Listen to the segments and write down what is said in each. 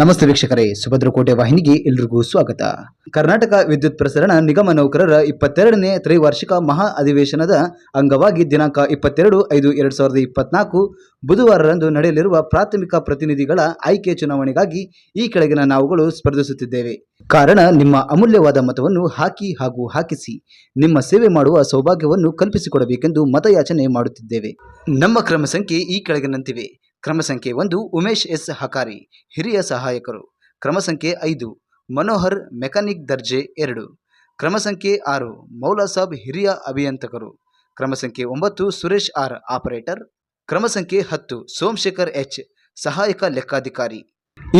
ನಮಸ್ತೆ ವೀಕ್ಷಕರೇ, ಸುಭದ್ರಕೋಟೆ ವಾಹಿನಿಗೆ ಎಲ್ರಿಗೂ ಸ್ವಾಗತ. ಕರ್ನಾಟಕ ವಿದ್ಯುತ್ ಪ್ರಸರಣ ನಿಗಮ ನೌಕರರ ಇಪ್ಪತ್ತೆರಡನೇ ತ್ರೈವಾರ್ಷಿಕ ಮಹಾ ಅಧಿವೇಶನದ ಅಂಗವಾಗಿ ದಿನಾಂಕ ಇಪ್ಪತ್ತೆರಡು ಐದು ಎರಡು ಸಾವಿರದ ಇಪ್ಪತ್ನಾಲ್ಕು ಬುಧವಾರರಂದು ನಡೆಯಲಿರುವ ಪ್ರಾಥಮಿಕ ಪ್ರತಿನಿಧಿಗಳ ಆಯ್ಕೆ ಚುನಾವಣೆಗಾಗಿ ಈ ಕೆಳಗಿನ ನಾವುಗಳು ಸ್ಪರ್ಧಿಸುತ್ತಿದ್ದೇವೆ. ಕಾರಣ, ನಿಮ್ಮ ಅಮೂಲ್ಯವಾದ ಮತವನ್ನು ಹಾಕಿ ಹಾಗೂ ಹಾಕಿಸಿ, ನಿಮ್ಮ ಸೇವೆ ಮಾಡುವ ಸೌಭಾಗ್ಯವನ್ನು ಕಲ್ಪಿಸಿಕೊಡಬೇಕೆಂದು ಮತಯಾಚನೆ ಮಾಡುತ್ತಿದ್ದೇವೆ. ನಮ್ಮ ಕ್ರಮ ಸಂಖ್ಯೆ ಈ ಕೆಳಗಿನಂತಿವೆ. ಕ್ರಮ ಸಂಖ್ಯೆ ಒಂದು, ಉಮೇಶ್ ಎಸ್ ಹಕಾರಿ, ಹಿರಿಯ ಸಹಾಯಕರು. ಕ್ರಮ ಸಂಖ್ಯೆ ಐದು, ಮನೋಹರ್ ಮೆಕ್ಯಾನಿಕ್ ದರ್ಜೆ ಎರಡು. ಕ್ರಮ ಸಂಖ್ಯೆ ಆರು ಮೌಲಾಸಾಬ್ ಹಿರಿಯ ಅಭಿಯಂತಕರು. ಕ್ರಮ ಸಂಖ್ಯೆ ಒಂಬತ್ತು, ಸುರೇಶ್ ಆರ್ ಆಪರೇಟರ್. ಕ್ರಮ ಸಂಖ್ಯೆ ಹತ್ತು, ಸೋಮಶೇಖರ್ ಎಚ್ ಸಹಾಯಕ ಲೆಕ್ಕಾಧಿಕಾರಿ.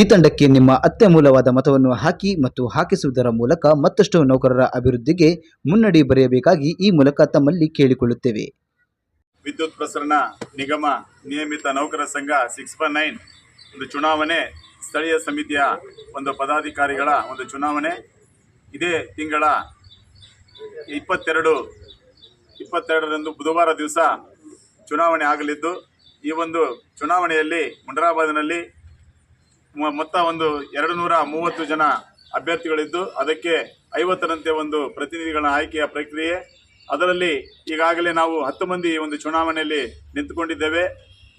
ಈ ತಂಡಕ್ಕೆ ನಿಮ್ಮ ಅತ್ಯಮೂಲವಾದ ಮತವನ್ನು ಹಾಕಿ ಮತ್ತು ಹಾಕಿಸುವುದರ ಮೂಲಕ ಮತ್ತಷ್ಟು ನೌಕರರ ಅಭಿವೃದ್ಧಿಗೆ ಮುನ್ನಡಿ ಬರೆಯಬೇಕಾಗಿ ಈ ಮೂಲಕ ತಮ್ಮಲ್ಲಿ ಕೇಳಿಕೊಳ್ಳುತ್ತೇವೆ. ವಿದ್ಯುತ್ ಪ್ರಸರಣ ನಿಗಮ ನಿಯಮಿತ ನೌಕರ ಸಂಘ ಸಿಕ್ಸ್ ಫೋರ್ ನೈನ್ ಒಂದು ಚುನಾವಣೆ ಸ್ಥಳೀಯ ಸಮಿತಿಯ ಒಂದು ಪದಾಧಿಕಾರಿಗಳ ಒಂದು ಚುನಾವಣೆ. ಇದೇ ತಿಂಗಳ ಇಪ್ಪತ್ತೆರಡು, ಇಪ್ಪತ್ತೆರಡರಂದು ಬುಧವಾರ ದಿವಸ ಚುನಾವಣೆ ಆಗಲಿದ್ದು, ಈ ಒಂದು ಚುನಾವಣೆಯಲ್ಲಿ ಮುಂಡರಾಬಾದ್ನಲ್ಲಿ ಮೊತ್ತ ಒಂದು ಎರಡು ನೂರ ಮೂವತ್ತು ಜನ ಅಭ್ಯರ್ಥಿಗಳಿದ್ದು, ಅದಕ್ಕೆ ಐವತ್ತರಂತೆ ಒಂದು ಪ್ರತಿನಿಧಿಗಳ ಆಯ್ಕೆಯ ಪ್ರಕ್ರಿಯೆ. ಅದರಲ್ಲಿ ಈಗಾಗಲೇ ನಾವು ಹತ್ತು ಮಂದಿ ಒಂದು ಚುನಾವಣೆಯಲ್ಲಿ ನಿಂತುಕೊಂಡಿದ್ದೇವೆ.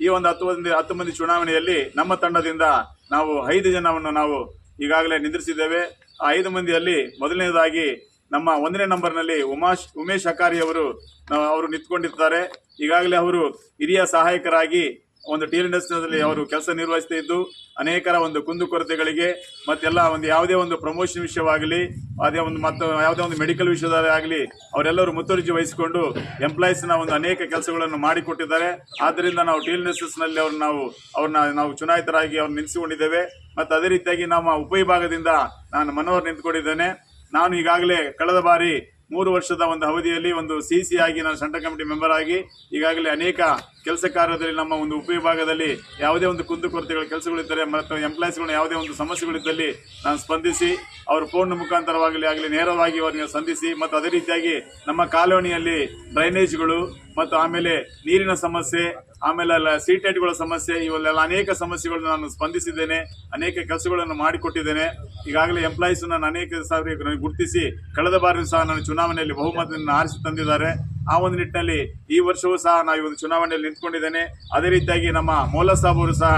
ಈ ಒಂದು ಹತ್ತು ಮಂದಿ ಹತ್ತು ಮಂದಿ ಚುನಾವಣೆಯಲ್ಲಿ ನಮ್ಮ ತಂಡದಿಂದ ನಾವು ಐದು ಜನವನ್ನು ನಾವು ಈಗಾಗಲೇ ನಿಂದಿರಿಸಿದ್ದೇವೆ. ಆ ಐದು ಮಂದಿಯಲ್ಲಿ ಮೊದಲನೇದಾಗಿ ನಮ್ಮ ಒಂದನೇ ನಂಬರ್ನಲ್ಲಿ ಉಮಾಶ್, ಉಮೇಶ್ ಅಕಾರಿ ಅವರು ಅವರು ನಿಂತ್ಕೊಂಡಿರ್ತಾರೆ. ಈಗಾಗಲೇ ಅವರು ಹಿರಿಯ ಸಹಾಯಕರಾಗಿ ಒಂದು ಟೀಲ್ ಇಂಡಸ್ಟ್ರಿಯಲ್ಲಿ ಅವರು ಕೆಲಸ ನಿರ್ವಹಿಸ್ತಾ ಇದ್ದು ಅನೇಕರ ಒಂದು ಕುಂದುಕೊರತೆಗಳಿಗೆ ಮತ್ತೆಲ್ಲ ಒಂದು ಯಾವುದೇ ಒಂದು ಪ್ರಮೋಷನ್ ವಿಷಯವಾಗಲಿ ಅದೇ ಒಂದು ಮತ್ತು ಯಾವುದೇ ಒಂದು ಮೆಡಿಕಲ್ ವಿಷಯದಾಗಲಿ ಅವರೆಲ್ಲರೂ ಮುತುವರ್ಜಿ ವಹಿಸಿಕೊಂಡು ಎಂಪ್ಲಾಯೀಸ್ನ ಒಂದು ಅನೇಕ ಕೆಲಸಗಳನ್ನು ಮಾಡಿಕೊಟ್ಟಿದ್ದಾರೆ. ಆದ್ದರಿಂದ ನಾವು ಟೀಲ್ ಇಂಡಸ್ಟ್ರೀಸ್ನಲ್ಲಿ ಅವ್ರನ್ನ ನಾವು ಅವ್ರನ್ನ ನಾವು ಚುನಾಯಿತರಾಗಿ ಅವ್ರು ನಿಲ್ಲಿಸಿಕೊಂಡಿದ್ದೇವೆ. ಮತ್ತು ಅದೇ ರೀತಿಯಾಗಿ ನಮ್ಮ ಉಪವಿಭಾಗದಿಂದ ನಾನು ಮನೋಹರ್ ನಿಂತ್ಕೊಂಡಿದ್ದೇನೆ. ನಾನು ಈಗಾಗಲೇ ಕಳೆದ ಬಾರಿ ಮೂರು ವರ್ಷದ ಒಂದು ಅವಧಿಯಲ್ಲಿ ಒಂದು ಸಿ ಸಿ ಆಗಿ ನಾನು ಸೆಂಟ್ರಲ್ ಕಮಿಟಿ ಮೆಂಬರ್ ಆಗಿ ಈಗಾಗಲೇ ಅನೇಕ ಕೆಲಸ ಕಾರ್ಯದಲ್ಲಿ ನಮ್ಮ ಒಂದು ಉಪವಿಭಾಗದಲ್ಲಿ ಯಾವುದೇ ಒಂದು ಕುಂದುಕೊರತೆಗಳ ಕೆಲಸಗಳಿದ್ದರೆ ಮತ್ತು ಎಂಪ್ಲಾಯೀಸ್ಗಳು ಯಾವುದೇ ಒಂದು ಸಮಸ್ಯೆಗಳಿದ್ದಲ್ಲಿ ನಾನು ಸ್ಪಂದಿಸಿ ಅವರು ಫೋನ್ ಮುಖಾಂತರವಾಗಲಿ ಆಗಲಿ ನೇರವಾಗಿ ಅವರಿಗೆ ಸಂಧಿಸಿ ಮತ್ತು ಅದೇ ರೀತಿಯಾಗಿ ನಮ್ಮ ಕಾಲೋನಿಯಲ್ಲಿ ಡ್ರೈನೇಜ್ಗಳು ಮತ್ತು ಆಮೇಲೆ ನೀರಿನ ಸಮಸ್ಯೆ ಆಮೇಲೆ ಅಲ್ಲ ಸೀಟೆಟ್ಗಳ ಸಮಸ್ಯೆ ಇವಲ್ಲೆಲ್ಲ ಅನೇಕ ಸಮಸ್ಯೆಗಳನ್ನು ನಾನು ಸ್ಪಂದಿಸಿದ್ದೇನೆ, ಅನೇಕ ಕೆಲಸಗಳನ್ನು ಮಾಡಿಕೊಟ್ಟಿದ್ದೇನೆ. ಈಗಾಗಲೇ ಎಂಪ್ಲಾಯೀಸ್ ನಾನು ಅನೇಕ ಸಾವಿರ ಗುರುತಿಸಿ, ಕಳೆದ ಬಾರಿ ಸಹ ನಾನು ಚುನಾವಣೆಯಲ್ಲಿ ಬಹುಮತವನ್ನು ಆರಿಸಿ ತಂದಿದ್ದಾರೆ. ಆ ಒಂದು ನಿಟ್ಟಿನಲ್ಲಿ ಈ ವರ್ಷವೂ ಸಹ ನಾವು ಈ ಒಂದು ಚುನಾವಣೆಯಲ್ಲಿ ನಿಂತ್ಕೊಂಡಿದ್ದೇನೆ. ಅದೇ ರೀತಿಯಾಗಿ ನಮ್ಮ ಮೌಲಾ ಸಾಬ್ ಅವರು ಸಹ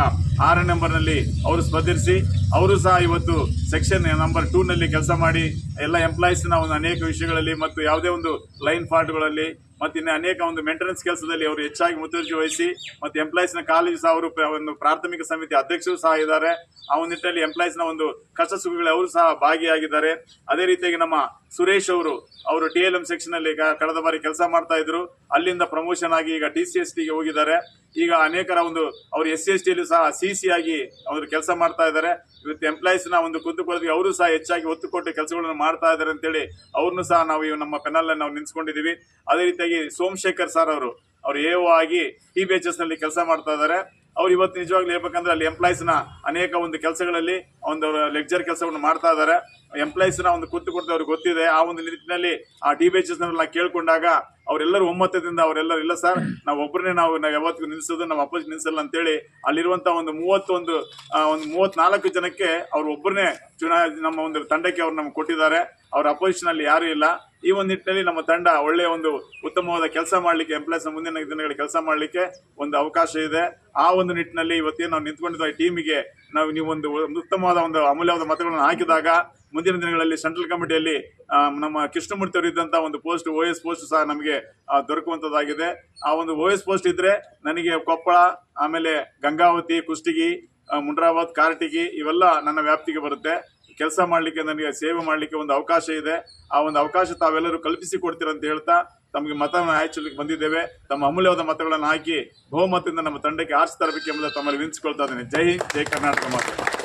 ಆರನೇ ನಂಬರ್ನಲ್ಲಿ ಅವರು ಸ್ಪರ್ಧಿಸಿ ಅವರು ಸಹ ಇವತ್ತು ಸೆಕ್ಷನ್ ನಂಬರ್ ಟೂನಲ್ಲಿ ಕೆಲಸ ಮಾಡಿ, ಎಲ್ಲ ಎಂಪ್ಲಾಯೀಸ್ನ ಒಂದು ಅನೇಕ ವಿಷಯಗಳಲ್ಲಿ ಮತ್ತು ಯಾವುದೇ ಒಂದು ಲೈನ್ ಫಾಲ್ಟ್ಗಳಲ್ಲಿ ಮತ್ತು ಇನ್ನು ಅನೇಕ ಒಂದು ಮೇಂಟೆನೆನ್ಸ್ ಕೆಲಸದಲ್ಲಿ ಅವರು ಹೆಚ್ಚಾಗಿ ಮುತುವರ್ಜಿ ವಹಿಸಿ, ಮತ್ತು ಎಂಪ್ಲಾಯೀಸ್ನ ಕಾಲೇಜು ಸಹ ಅವರು ಒಂದು ಪ್ರಾಥಮಿಕ ಸಮಿತಿ ಅಧ್ಯಕ್ಷರು ಸಹ ಇದ್ದಾರೆ. ಆ ಒಂದು ನಿಟ್ಟಿನಲ್ಲಿ ಎಂಪ್ಲಾಯೀಸ್ನ ಒಂದು ಕಷ್ಟ ಸುಖಗಳಲ್ಲಿ ಅವರು ಸಹ ಭಾಗಿಯಾಗಿದ್ದಾರೆ. ಅದೇ ರೀತಿಯಾಗಿ ನಮ್ಮ ಸುರೇಶ್ ಅವರು ಅವರು ಟಿ ಎಲ್ ಎಂ ಸೆಕ್ಷನ್ ಅಲ್ಲಿ ಕ- ಕಳೆದ ಬಾರಿ ಕೆಲಸ ಮಾಡ್ತಾ ಇದ್ರು. ಅಲ್ಲಿಂದ ಪ್ರಮೋಷನ್ ಆಗಿ ಈಗ ಡಿ ಸಿ ಎಸ್ ಟಿಗೆ ಹೋಗಿದ್ದಾರೆ. ಈಗ ಅನೇಕರ ಒಂದು ಅವರು ಎಸ್ ಸಿ ಎಸ್ ಟಿಯಲ್ಲೂ ಸಹ ಸಿ ಸಿ ಆಗಿ ಅವರು ಕೆಲಸ ಮಾಡ್ತಾ ಇದ್ದಾರೆ. ಇವತ್ತು ಎಂಪ್ಲಾಯೀಸ್ನ ಒಂದು ಕುಂದುಕೊರತೆಗೆ ಅವರು ಸಹ ಹೆಚ್ಚಾಗಿ ಒತ್ತು ಕೊಟ್ಟು ಕೆಲಸಗಳನ್ನು ಮಾಡ್ತಾ ಇದ್ದಾರೆ ಅಂತೇಳಿ ಅವ್ರನ್ನೂ ಸಹ ನಾವು ನಮ್ಮ ಪೆನಲ್ ನಾವು ನಿಲ್ಸ್ಕೊಂಡಿದ್ದೀವಿ ಅದೇ ರೀತಿಯಾಗಿ ಸೋಮಶೇಖರ್ ಸರ್ ಅವರು ಅವರು ಎ ಆಗಿ ಟಿ ಬಿ ಎಚ್ ಎಸ್ನಲ್ಲಿ ಕೆಲಸ ಮಾಡ್ತಾ ಇದ್ದಾರೆ. ಅವ್ರು ಇವತ್ತು ನಿಜವಾಗ್ಲೂ ಹೇಳ್ಬೇಕಂದ್ರೆ ಅಲ್ಲಿ ಎಂಪ್ಲಾಯೀಸ್ನ ಅನೇಕ ಒಂದು ಕೆಲಸಗಳಲ್ಲಿ ಒಂದು ಲೆಕ್ಚರ್ ಕೆಲಸವನ್ನು ಮಾಡ್ತಾ ಇದ್ದಾರೆ. ಎಂಪ್ಲಾಯೀಸ್ನ ಒಂದು ಕುತ್ತು ಕೊಡ್ತಾ ಅವ್ರಿಗೆ ಗೊತ್ತಿದೆ. ಆ ಒಂದು ನಿಟ್ಟಿನಲ್ಲಿ ಆ ಡಿ ಬಿ ಎಚ್ ಎಸ್ನ ಕೇಳ್ಕೊಂಡಾಗ ಅವರೆಲ್ಲರೂ ಒಮ್ಮತದಿಂದ ಅವರೆಲ್ಲರೂ, ಇಲ್ಲ ಸರ್ ನಾವು ಒಬ್ಬರನ್ನೇ ನಾವು ನಾವು ಯಾವತ್ತಿಗೂ ನಿಲ್ಲಿಸೋದು ನಾವು ಅಪೋಸಿಟ್ ನಿಲ್ಲಿಸಲ್ಲ ಅಂತೇಳಿ ಅಲ್ಲಿರುವಂತ ಒಂದು ಮೂವತ್ತೊಂದು ಒಂದು ಮೂವತ್ನಾಲ್ಕು ಜನಕ್ಕೆ ಅವ್ರು ಒಬ್ಬರನ್ನೇ ಚುನಾ, ನಮ್ಮ ಒಂದು ತಂಡಕ್ಕೆ ಅವ್ರು ನಮ್ಗೆ ಕೊಟ್ಟಿದ್ದಾರೆ. ಅವ್ರ ಅಪೋಸಿಷನ್ ಅಲ್ಲಿ ಯಾರು ಇಲ್ಲ. ಈ ಒಂದು ನಿಟ್ಟಿನಲ್ಲಿ ನಮ್ಮ ತಂಡ ಒಳ್ಳೆಯ ಒಂದು ಉತ್ತಮವಾದ ಕೆಲಸ ಮಾಡಲಿಕ್ಕೆ ಎಂಪ್ಲಾಯ್ಸ್ ಮುಂದಿನ ದಿನಗಳಲ್ಲಿ ಕೆಲಸ ಮಾಡಲಿಕ್ಕೆ ಒಂದು ಅವಕಾಶ ಇದೆ. ಆ ಒಂದು ನಿಟ್ಟಿನಲ್ಲಿ ಇವತ್ತೇನು ನಾವು ನಿಂತ್ಕೊಂಡಿದ್ದ ಟೀಮಿಗೆ ನಾವು ನೀವು ಒಂದು ಉತ್ತಮವಾದ ಒಂದು ಅಮೂಲ್ಯವಾದ ಮತಗಳನ್ನು ಹಾಕಿದಾಗ ಮುಂದಿನ ದಿನಗಳಲ್ಲಿ ಸೆಂಟ್ರಲ್ ಕಮಿಟಿಯಲ್ಲಿ ನಮ್ಮ ಕೃಷ್ಣಮೂರ್ತಿ ಅವರು ಇದ್ದಂತ ಒಂದು ಪೋಸ್ಟ್ ಓ ಎಸ್ ಪೋಸ್ಟ್ ಸಹ ನಮಗೆ ದೊರಕುವಂಥದ್ದಾಗಿದೆ ಆ ಒಂದು ಓ ಎಸ್ ಪೋಸ್ಟ್ ಇದ್ದರೆ ನನಗೆ ಕೊಪ್ಪಳ, ಆಮೇಲೆ ಗಂಗಾವತಿ, ಕುಷ್ಟಗಿ ಮುಂಡ್ರಾಬಾದ್ ಕಾರ್ಟಿಗಿ ಇವೆಲ್ಲ ನನ್ನ ವ್ಯಾಪ್ತಿಗೆ ಬರುತ್ತೆ. ಕೆಲಸ ಮಾಡಲಿಕ್ಕೆ ನನಗೆ, ಸೇವೆ ಮಾಡಲಿಕ್ಕೆ ಒಂದು ಅವಕಾಶ ಇದೆ. ಆ ಒಂದು ಅವಕಾಶ ತಾವೆಲ್ಲರೂ ಕಲ್ಪಿಸಿ ಕೊಡ್ತೀರಂತ ಹೇಳ್ತಾ ತಮಗೆ ಮತವನ್ನು ಹಾಯಿಸಲಿಕ್ಕೆ ಬಂದಿದ್ದೇವೆ. ತಮ್ಮ ಅಮೂಲ್ಯವಾದ ಮತಗಳನ್ನು ಹಾಕಿ ಬಹುಮತದಿಂದ ನಮ್ಮ ತಂಡಕ್ಕೆ ಆರಿಸಿ ತರಬೇಕೆಂಬುದು ತಮ್ಮಲ್ಲಿ ವಿನಿಸಿಕೊಳ್ತಾ ಇದ್ದೇನೆ. ಜೈ ಜೈ ಕರ್ನಾಟಕ ಮಾತು.